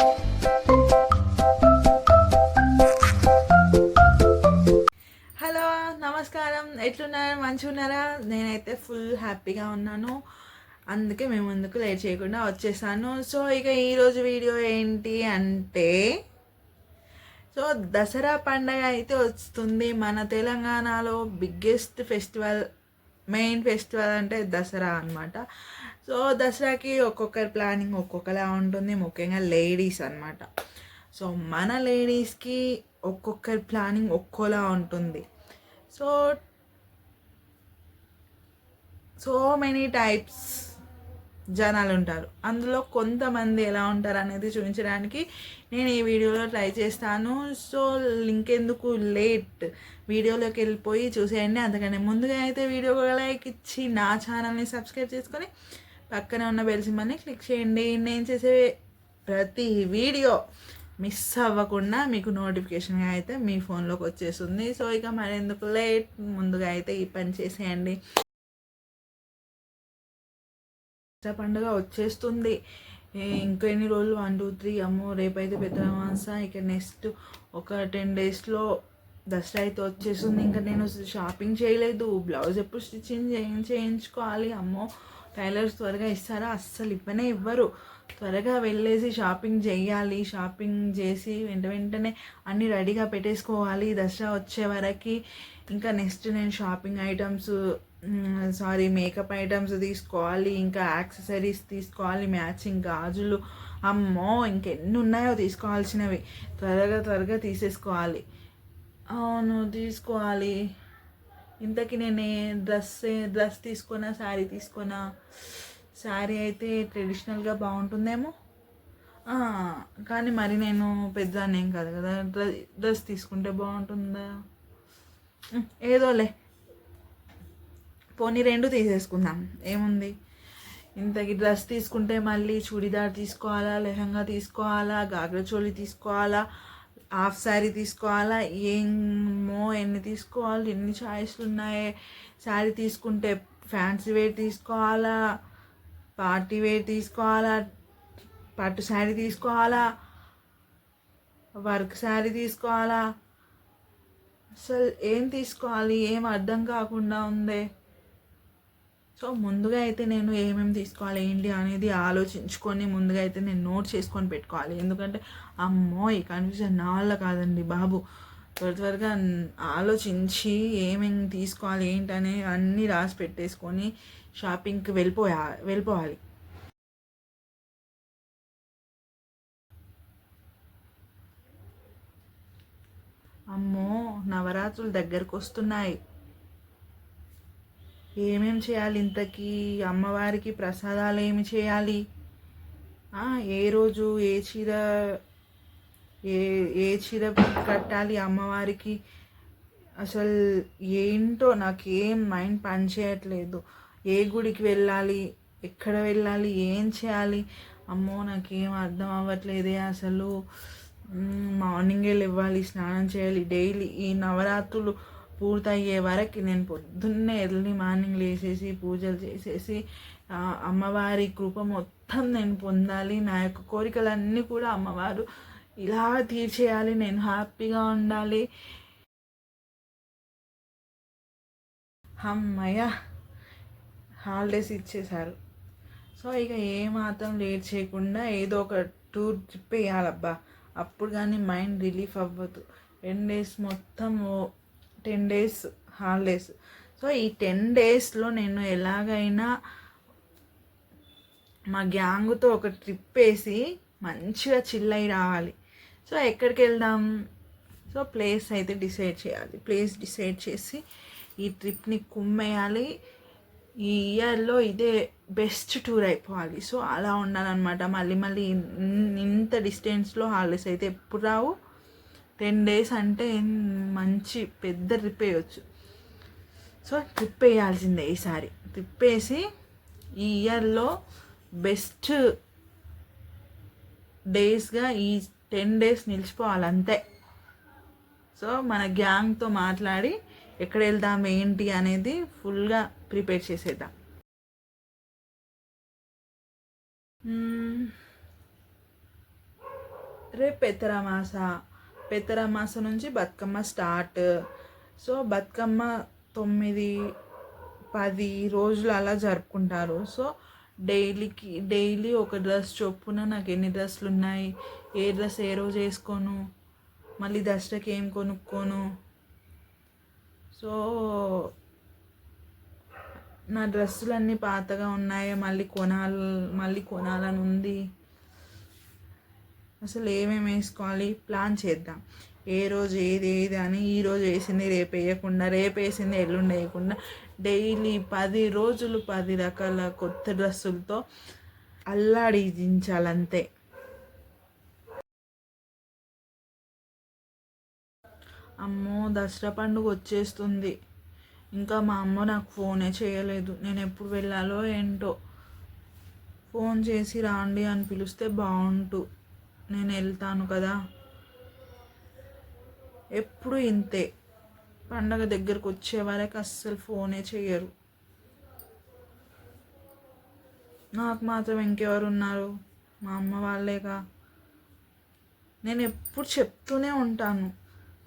Hello నమస్కారం. ఎట్లున్నారు? మంచిగా ఉన్నారా నేనైతే ఫుల్ హ్యాపీగా ఉన్నాను. అందుకే మేము ముందుకు లేట్ చేయకుండా వచ్చేసాను. సో ఇక ఈరోజు వీడియో ఏంటి అంటే సో దసరా పండగ అయితే వస్తుంది. మన తెలంగాణలో బిగ్గెస్ట్ ఫెస్టివల్ మెయిన్ ఫెస్టివల్ అంటే దసరా అనమాట సో దసరాకి ఒక్కొక్కరి ప్లానింగ్ ఒక్కొక్కలా ఉంటుంది. ముఖ్యంగా లేడీస్ అన్నమాట. సో మన లేడీస్కి ఒక్కొక్కరి ప్లానింగ్ ఒక్కోలా ఉంటుంది. సో సో మెనీ టైప్స్ జనాలు ఉంటారు. అందులో కొంతమంది ఎలా ఉంటారు అనేది చూపించడానికి నేను ఈ వీడియోలో ట్రై చేస్తాను. సో లింక్ ఎందుకు లేట్? వీడియోలోకి వెళ్ళిపోయి చూసేయండి. అందుకనే ముందుగా అయితే వీడియో లైక్ ఇచ్చి నా ఛానల్ని సబ్స్క్రైబ్ చేసుకొని పక్కనే ఉన్న బెల్ సింబల్ని క్లిక్ చేయండి. నేను చేసే ప్రతి వీడియో మిస్ అవ్వకుండా మీకు నోటిఫికేషన్గా అయితే మీ ఫోన్లోకి వచ్చేస్తుంది. సో ఇక మరెందుకు? లేట్. ముందుగా అయితే ఈ పని చేసేయండి. పండుగ వచ్చేస్తుంది. ఇంకా ఎన్ని రోజులు? One two three. అమ్మో రేపైతే పెద్దమాస ఇక నెక్స్ట్ ఒక టెన్ డేస్లో దసరా అయితే వచ్చేస్తుంది. ఇంకా నేను షాపింగ్ చేయలేదు. బ్లౌజ్ ఎప్పుడు స్టిచ్చింగ్ చేయించుకోవాలి. అమ్మో టైలర్స్ త్వరగా ఇస్తారా? అస్సలు ఇవ్వనే ఇవ్వరు. త్వరగా వెళ్ళేసి షాపింగ్ చేయాలి షాపింగ్ చేసి వెంట వెంటనే అన్నీ రెడీగా పెట్టేసుకోవాలి. దసరా వచ్చే వరకు. ఇంకా నెక్స్ట్ నేను shopping items sorry makeup items తీసుకోవాలి. ఇంకా యాక్సెసరీస్ తీసుకోవాలి. మ్యాచింగ్ గాజులు. అమ్మో ఇంకెన్ని ఉన్నాయో తీసుకోవాల్సినవి. త్వరగా త్వరగా తీసేసుకోవాలి. అవును తీసుకోవాలి. ఇంతకీ నేను డ్రెస్ డ్రెస్ తీసుకున్నా శారీ తీసుకున్నా. శారీ అయితే ట్రెడిషనల్గా బాగుంటుందేమో? కానీ మరి నేను పెద్ద ఏం కాదు కదా. డ్రెస్ డ్రెస్ తీసుకుంటే బాగుంటుందా? ఏదోలే. పోనీ రెండు తీసేసుకుందాం. ఏముంది? ఇంతకి డ్రెస్ తీసుకుంటే మళ్ళీ చూడిదార్ తీసుకోవాలా లెహంగా తీసుకోవాలా గాగ్రా చోళీ తీసుకోవాలా? హాఫ్ శారీ తీసుకోవాలా? ఏమో ఎన్ని తీసుకోవాలి? ఎన్ని చాయిస్లు ఉన్నాయి? శారీ తీసుకుంటే ఫ్యాన్సీ వేర్ తీసుకోవాలా? పార్టీ వేర్ తీసుకోవాలా? పట్టు శారీ తీసుకోవాలా? వర్క్ శారీ తీసుకోవాలా? అసలు ఏం తీసుకోవాలి? ఏం అర్థం కాకుండా ఉందే? సో ముందుగా అయితే నేను ఏమేమి తీసుకోవాలి ఏంటి అనేది ఆలోచించుకొని ముందుగా అయితే నేను నోట్ చేసుకొని పెట్టుకోవాలి. ఎందుకంటే అమ్మో ఈ కన్ఫ్యూజన్ నా వల్ల కాదండి బాబు. త్వర త్వరగా ఆలోచించి ఏమేమి తీసుకోవాలి ఏంటనే అన్నీ రాసి పెట్టేసుకొని షాపింగ్కి వెళ్ళిపోయా వెళ్ళిపోవాలి. అమ్మో నవరాత్రులు దగ్గరకు వస్తున్నాయి ఏమేం చేయాలి ఇంతకీ? అమ్మవారికి ప్రసాదాలు ఏమి చేయాలి? ఏ రోజు ఏ చీర ఏ ఏ చీర కట్టాలి అమ్మవారికి? అసలు ఏంటో నాకు ఏం మైండ్ పనిచేయట్లేదు. ఏ గుడికి వెళ్ళాలి? ఎక్కడ వెళ్ళాలి? ఏం చేయాలి? అమ్మో నాకేం అర్థం అవ్వట్లేదే అసలు. మార్నింగే లేవాలి స్నానం చేయాలి డైలీ ఈ నవరాత్రులు పూర్తయ్యే వరకు నేను పొద్దున్నే ఎర్లీ మార్నింగ్ లేసేసి పూజలు చేసేసి అమ్మవారి కృప మొత్తం నేను పొందాలి. నా యొక్క కోరికలన్నీ కూడా అమ్మవారు ఇలా తీర్చేయాలి. నేను హ్యాపీగా ఉండాలి. అమ్మయ్య హాలిడేస్ ఇచ్చేశారు. సో ఇక ఏమాత్రం లేట్ చేయకుండా ఏదో ఒక టూర్ ట్రిప్ వేయాలబ్బా. అప్పుడు కానీ మైండ్ రిలీఫ్ అవ్వదు. టెన్ డేస్ మొత్తం టెన్ డేస్ హాలిడేస్. సో ఈ టెన్ డేస్లో నేను ఎలాగైనా మా గ్యాంగ్తో ఒక ట్రిప్ వేసి మంచిగా చిల్ అయి రావాలి. సో ఎక్కడికి వెళ్దాం సో ప్లేస్ అయితే డిసైడ్ చేయాలి. ప్లేస్ డిసైడ్ చేసి ఈ ట్రిప్ని కుమ్మేయాలి. ఈ ఇయర్లో ఇదే బెస్ట్ టూర్ అయిపోవాలి. సో అలా ఉండాలన్నమాట. మళ్ళీ మళ్ళీ ఇంత డిస్టెన్స్లో హాలిడేస్ అయితే ఎప్పుడు రావు. టెన్ డేస్ అంటే మంచి పెద్ద ట్రిప్ వేయచ్చు. సో ట్రిప్ వేయాల్సిందే ఈసారి. ట్రిప్ వేసి ఈ ఇయర్లో బెస్ట్ డేస్గా ఈ టెన్ డేస్ నిలిచిపోవాలంతే. సో మన గ్యాంగ్తో మాట్లాడి ఎక్కడ వెళ్దాం ఏంటి అనేది ఫుల్గా ప్రిపేర్ చేసేద్దాం. మ్మ్. రేపు పెత్తరమాస పెత్తరమాస నుంచి బతుకమ్మ స్టార్ట్. సో బతుకమ్మ తొమ్మిది పది రోజులు అలా జరుపుకుంటారు. సో డైలీకి డైలీ ఒక డ్రెస్ చొప్పున నాకు ఎన్ని డ్రెస్సులు ఉన్నాయి ఏ డ్రెస్ ఏ రోజు వేసుకోను మళ్ళీ దసరాకి ఏం కొనుక్కోను. సో నా డ్రెస్సులు అన్నీ పాతగా ఉన్నాయి మళ్ళీ కొనాలి మళ్ళీ కొనాలని ఉంది. అసలు ఏమేమి వేసుకోవాలి? ప్లాన్ చేద్దాం. ఏ రోజు ఏది ఏది అని ఈ రోజు వేసింది రేపు వేయకుండా రేపు వేసింది ఎల్లుండి వేయకుండా డైలీ పది రోజులు పది రకాల కొత్త డ్రెస్సులతో అల్లాడించాలంతే. అమ్మో దసరా పండుగ వచ్చేస్తుంది. ఇంకా మా అమ్మ నాకు ఫోనే చేయలేదు. నేను ఎప్పుడు వెళ్ళాలో ఏంటో. ఫోన్ చేసి రాండి అని పిలిస్తే బాగుంటు నేను వెళ్తాను కదా. ఎప్పుడు ఇంతే. పండగ దగ్గరకు వచ్చే వరకు అస్సలు ఫోనే చేయరు నాకు మాత్రం ఇంకెవరు ఉన్నారు? మా అమ్మ వాళ్ళేగా. నేను ఎప్పుడు చెప్తూనే ఉంటాను.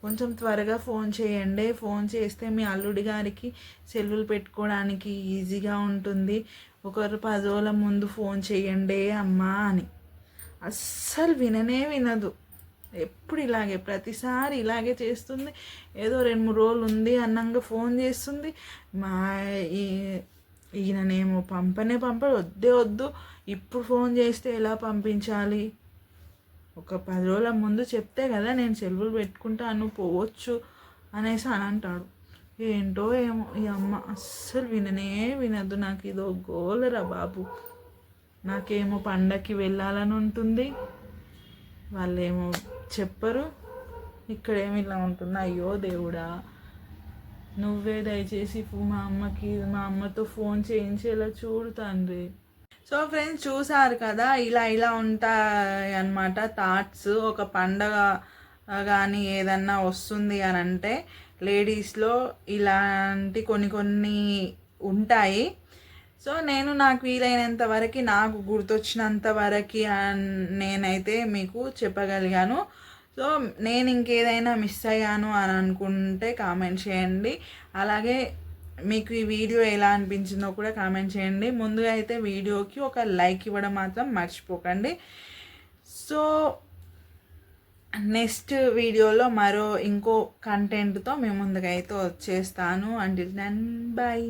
కొంచెం త్వరగా ఫోన్ చేయండి. ఫోన్ చేస్తే మీ అల్లుడి గారికి సెల్లులు పెట్టుకోవడానికి ఈజీగా ఉంటుంది. ఒకరు పదోల ముందు ఫోన్ చేయండి అమ్మా అని. అస్సలు విననే వినదు. ఎప్పుడు ఇలాగే ప్రతిసారి ఇలాగే చేస్తుంది. ఏదో రెండు మూడు రోజులు ఉంది అన్నంగా ఫోన్ చేస్తుంది. మా ఈ ఈయననేమో పంపనే పంపడు. వద్దే వద్దు. ఇప్పుడు ఫోన్ చేస్తే ఎలా పంపించాలి? ఒక పది రోజుల ముందు చెప్తే కదా నేను సెలవులు పెట్టుకుంటాను పోవచ్చు అనేసి అని అంటాడు. ఏంటో ఏమో ఈ అమ్మ అస్సలు విననే వినదు. నాకు ఇదో గోలరా బాబు. నాకేమో పండగకి వెళ్ళాలని ఉంటుంది. వాళ్ళేమో చెప్పరు. ఇక్కడేమి ఇలా ఉంటుంది. అయ్యో దేవుడా నువ్వే దయచేసి మా అమ్మకి మా అమ్మతో ఫోన్ చేయించేలా చూడు తండ్రి. సో ఫ్రెండ్స్ చూసారు కదా ఇలా ఇలా ఉంటాయి అన్నమాట థాట్స్. ఒక పండగ కానీ ఏదన్నా వస్తుంది అని అంటే లేడీస్లో ఇలాంటి కొన్ని కొన్ని ఉంటాయి. సో నేను నాకు వీలైనంత వరకు నాకు గుర్తొచ్చినంత వరకు నేనైతే మీకు చెప్పగలిగాను. సో నేను ఇంకేదైనా మిస్ అయ్యాను అని అనుకుంటే కామెంట్ చేయండి. అలాగే మీకు ఈ వీడియో ఎలా అనిపించిందో కూడా కామెంట్ చేయండి. ముందుగా అయితే వీడియోకి ఒక లైక్ ఇవ్వడం మాత్రం మర్చిపోకండి. సో నెక్స్ట్ వీడియోలో మరో ఇంకో కంటెంట్తో మేము ముందుగా అయితే వచ్చేస్తాను. అంటే దెన్ బాయ్